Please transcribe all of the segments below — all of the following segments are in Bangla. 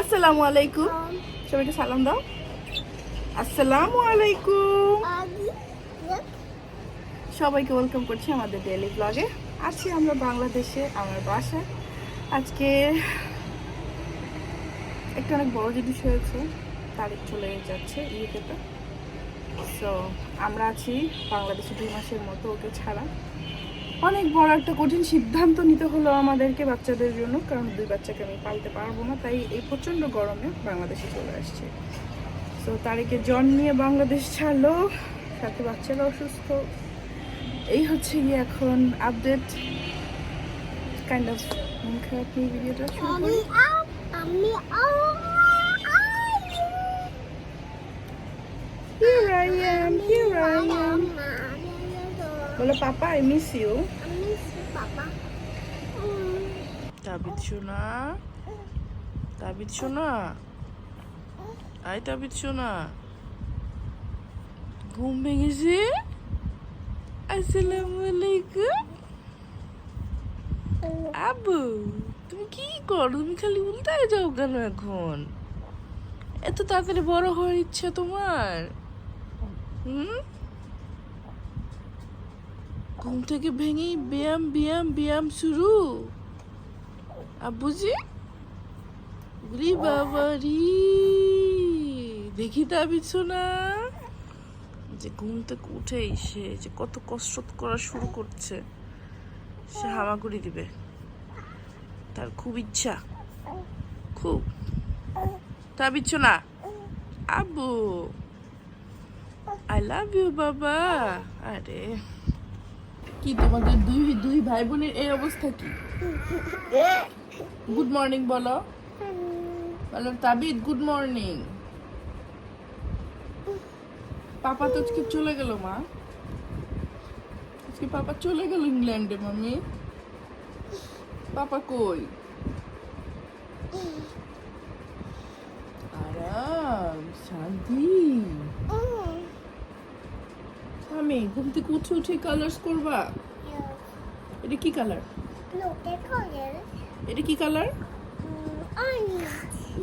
আসসালামু আলাইকুম। সবাইকে সালাম দাও। আসসালামু আলাইকুম। সবাইকে ওয়েলকাম করছি আমাদের ডেলি ব্লগে আছি আমরা বাংলাদেশে আমার বাসায় আজকে একটা অনেক বড় জিনিস হয়েছে তারিখ চলে যাচ্ছে ইউকেতে। সো আমরা আছি বাংলাদেশে দুই মাসের মতো ওকে ছাড়া। অনেক বড় একটা কঠিন সিদ্ধান্ত নিতে হলো আমাদেরকে বাচ্চাদের জন্য কারণ দুই বাচ্চাকে আমি পালতে পারব না তাই এই প্রচণ্ড গরমে বাংলাদেশে চলে আসছে। তো তারিখে জন নিয়ে বাংলাদেশ ছাড়লো সাথে বাচ্চারা অসুস্থ এই হচ্ছে গিয়ে এখন আপডেট কাইন্ড অফ মন খারাপ নিয়ে ভিডিওটা শুরু করি। Here I am, here I am. বলো, papa I miss you I Tabid শোনা ঘুম ভেঙেছে। আসসালামু আলাইকুম। আবু তুমি কি করো? তুমি খালি উল্টায় যাও কেন এখন? এত তাড়াতাড়ি বড় হওয়ার ইচ্ছা তোমার? হুম? ঘুম থেকে ভেঙেই ব্যায়াম ব্যায়াম ব্যায়াম শুরু। আব্বুজি? রি বাবা রি দেখি তাবি শোনা যে ঘুম থেকে উঠেই সে যে কত কসরত করা শুরু করছে, সে হামাগুড়ি দিবে। তার খুব ইচ্ছা। খুব। তাবিচ্ছ না আব্বু আই লাভ ইউ বাবা। আরে। কি তোমাদের দুই দুই ভাই বোনের এই অবস্থা কি? গুড মর্নিং বলো। বলো তাবিদ গুড মর্নিং পাপা তো আজকে চলে গেল, মা। আজকে পাপা চলে গেল ইংল্যান্ডে মামি পাপা কই? আরাম, শান্তি। আমি ঘুম থেকে উঠে উঠে কালার্স করবা? এটা কি কালার এটা কি colour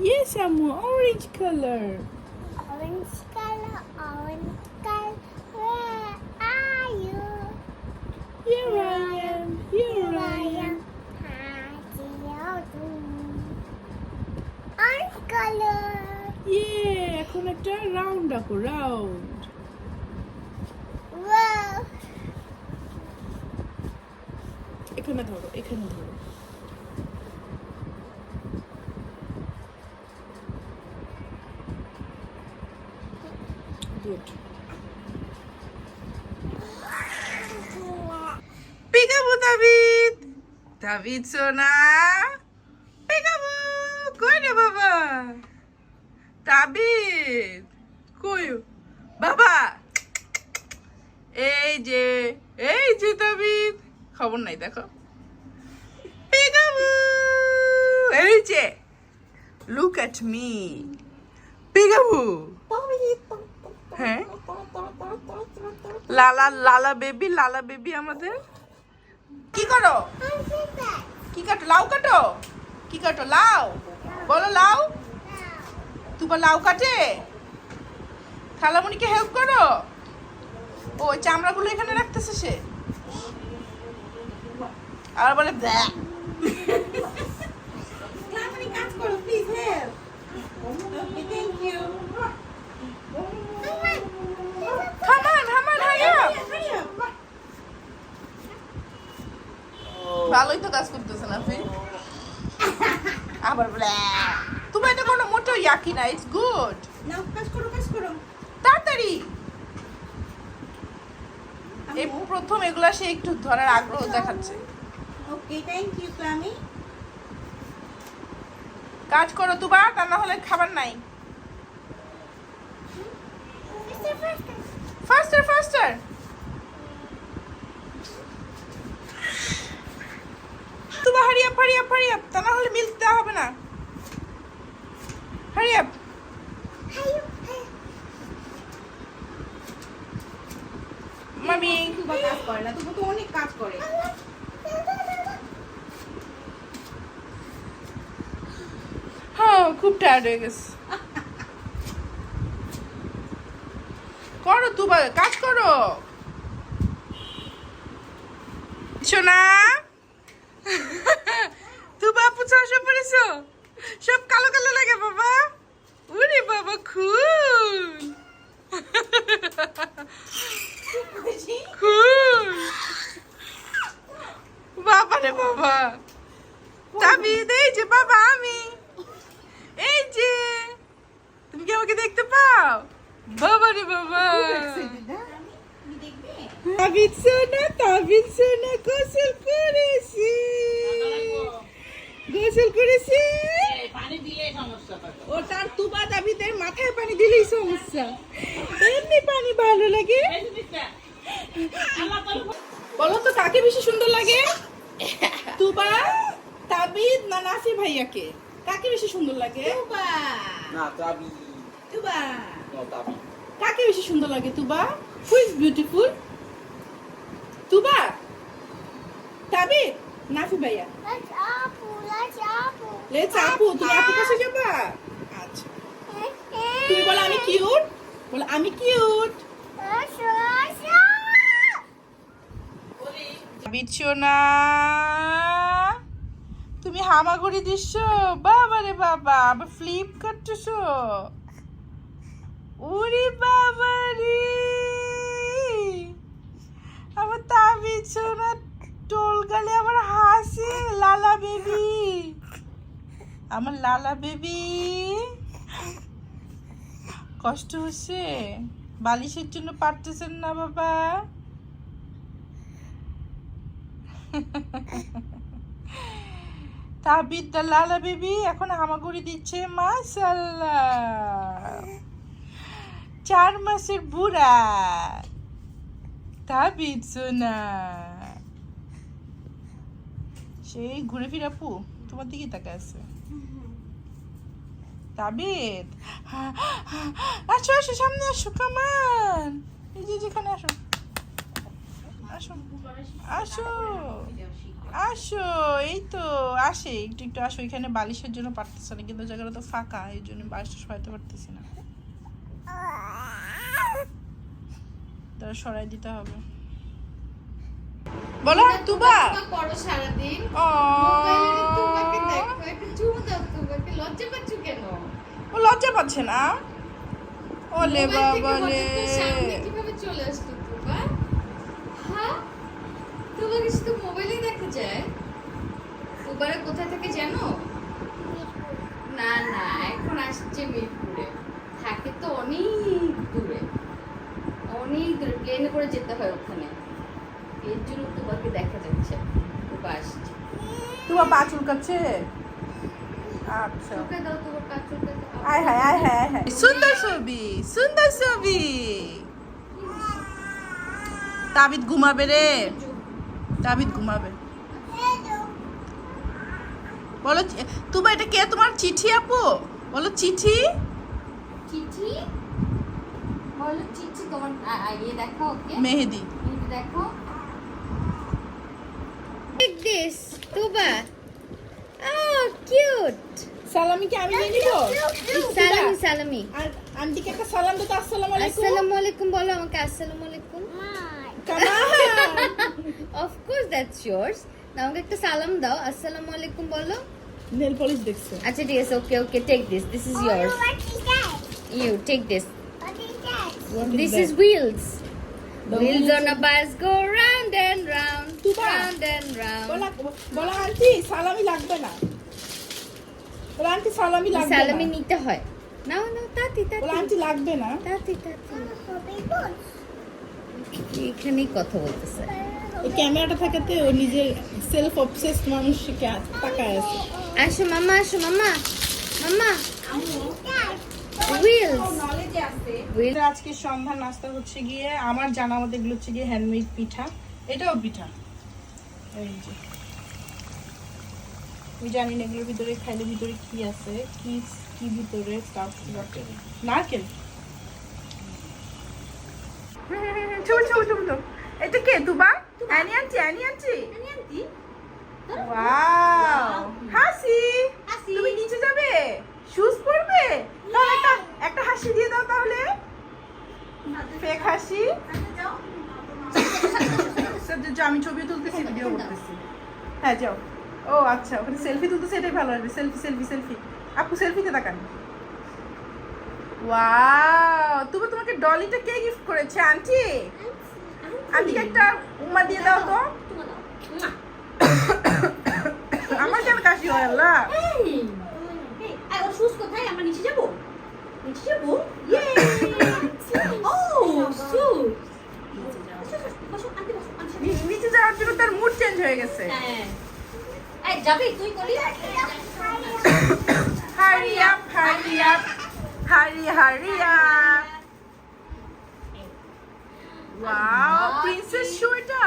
yes Amu orange colour orange colour orange colour where are you? Here I am, here I am. Orange colour ইয়ে এখন একটা রাউন্ড আঁকো রাউন্ড এখানে ধরো এখানে ধরো গুড পিকাবু দাবিদ দাবিদ সোনা পিকাবু কই রে বাবা দাবিদ কই বাবা এই যে এই যে দাবিদ খবর নাই, দেখো। পিকাবু এই যে লুক এট মি পিকাবু হ্যাঁ? লালা লালা বেবি লালা বেবি আমাদের। কি করো? কি কাটো? লাউ কাটো? কি কাটো? লাউ। বলো লাউ। তুবা লাউ কাটে? খালামণিকে হেল্প করো? ও ওই চামড়াগুলো এখানে রাখতেছে সে? আর বলে. ভালোই তো কাজ করতেছে না ফির। আবার ব্লা তুমি এটা কোনো মোটেও ইয়াকি না ইটস গুড নাও কাজ করো কাজ করো। তাড়াতাড়ি। এই প্রথম এগুলা সে একটু ধরার আগ্রহ দেখাচ্ছে। ওকে থ্যাংক ইউ কাজ করো তুবা তা না হলে খাবার নাই। ফাস্টার ফাস্টার তুবা hurry up hurry up hurry up তা না হলে মিল্ক দেওয়া হবে না হারি আপ মামি তুবা কাজ করে না, তুবা তো অনেক কাজ করে। হ্যাঁ খুব টায়ার্ড হয়ে গেছে। করো তুবা কাজ করো। তুবা আপু সব পড়েছো? সব কালো কালো লাগে বাবা। উরে বাবা, খুন। বাবা রে বাবা। তাবিদ এই যে বাবা আমি। এই যে। তুমি কি আমাকে দেখতে পাও? বাবা রে বাবা। তাবিদ সোনা তাবিদ সোনা গোসল করেছি। গোসল করেছি। ও তার তুবা তাবিদের মাথায় পানি দিলেই সমস্যা। এমনি পানি ভালো লাগে। বলো তো কাকে বেশি সুন্দর লাগে? তুবা তাবিদ না নাসি ভাইয়াকে? কাকে বেশি সুন্দর লাগে? তুবা। না তাবি। তুবা নো কাকে বেশি সুন্দর লাগে Tuba? Who is beautiful Tuba Tabid Nafi ভাইয়া? Let's apple, let's apple. Let's আপু তুমি আপু কাছে যাবা? আচ্ছা। তুমি বলো আমি কিউট বলো আমি কিউট Let's, let's, না তুমি হামাগুড়ি দিচ্ছ? বাবা রে বাবা আবার ফ্লিপ করতেছো ওরে বাবা রে। আবার তা বিচ্ছো না টোল গালে আবার হাসি লালা বেবি। আমার লালা বেবি। কষ্ট হচ্ছে? বালিশের জন্য পারতেছেন না বাবা। তাবিদ দা লালা বেবি এখন হামাগুড়ি দিচ্ছে মাশাল্লাহ চার মাসের বুড়া। তাবিদ সোনা। সেই ঘুরে ফিরে আপু, তোমার দিকে তাকে আছে। তাবিদ আসো আসো, সামনে আসো কামান এই যে, যেখানে আসো। আসো আসো আসো, এই তো, আসে। একটু একটু আসো, এখানে বালিশের জন্য পারতেছে না, কিন্তু জায়গাটা তো ফাঁকা, এই জন্য বালিশটা সরাইতে পারতেছি না। তারা সরাই দিতে হবে। বলো তুবা। করো সারাদিন। ও লজ্জা পাচ্ছ কেন? ও লজ্জা পাচ্ছে না? ওলে বাবা লে হঠাৎ করে সামনে কীভাবে চলে আসতো তোমরা হ্যাঁ তোমাকে শুধু মোবাইলেই দেখা যায় তোবারে কোথায় থেকে জানো না না এখন আসছে মিরপুরে থাকে তো অনেক দূরে অনেক দূরে প্লেনে করে যেতে হয় ওখানে এর জন্য তোমাকে দেখা যাচ্ছে তোবা আসছে তুবা পা চুলকাচ্ছে? আচ্ছা। তোমার কাজ চোখে আয় হায় আয় হায় হায়। সুন্দর ছবি সুন্দর ছবি। তাবিদ ঘুমাবে রে। তাবিদ ঘুমাবে। বলো তুবা এটা কে? তোমার চিঠি আপু? বলো চিঠি? চিঠি? বলো চিঠি তোমার আ- আ- ইয়ে দেখো মেহেদি। ইয়ে দেখো। This, Tuba. Oh, cute. সালামি কি আমি নিয়ে নিব সালামি সালামি আর আন্টিকে একটা সালাম দিতে আসসালামু আলাইকুম আসসালামু আলাইকুম বলো আমাকে আসসালামু আলাইকুম কামান অফ কোর্স দ্যাটস yours. না আমাকে একটা সালাম দাও আসসালামু আলাইকুম বলো নেল পলিশ দেখছ। আচ্ছা ঠিক আছে okay okay take this this is yours. What is that? you take this. What is that? What this that? Round and round Tuba. round and round. বলা বলা আন্টি সালামি লাগবে না। বলা আন্টি সালামি লাগবে সালামি না নিতে হয়। নাও নাও তাতি বলা তাতি আন্টি লাগবে না। তাতি তাতি. এখানেই কথা বলতেছে। এই ক্যামেরাটা থাকাতে ও নিজের সেলফ অবসেসড মানুষকে তাকায় আছে। আসো মামা আসো মামা। মামা। আজকে সন্ধ্যা নাস্তা হচ্ছে গিয়ে আমার জানা মতো এগুলো হচ্ছে গিয়ে হ্যান্ডমেড পিঠা। এটাও পিঠা। এই যে। আমি জানি না এগুলোর ভিতরে খাইলে ভিতরে কি আছে কি কি ভিতরে স্টাফ নারকেল? হাসি। নিচে যাবে? পরবে? একটা একটা হাসি দিয়ে দাও তাহলে। হাসি। যে আমি ছবি তুলতেছি ভিডিও করতেছি। হ্যাঁ যাও। ও আচ্ছা ওখানে সেলফি তুলতেছে এটাই ভালো আসবে সেলফি সেলফি সেলফি আপু সেলফিতে তাকান। ওয়াও তুমি তোমাকে ডলিটা কে গিফট করেছে আন্টি? আন্টিকে একটা উম্মা দিয়ে দাও তো। আমার কেন কাশি হয় আল্লাহ। কোথায়? আমরা নিচে যাব? নিচে যাব? Oh, shoes! বসো, বসো, বসো, আন্টি বসো, আন্টি সাথে। নি- নিচে যাওয়ার জন্য তার মুড চেঞ্জ হয়ে গেছে হ্যাঁ। যাবি তুই princess shoe এটা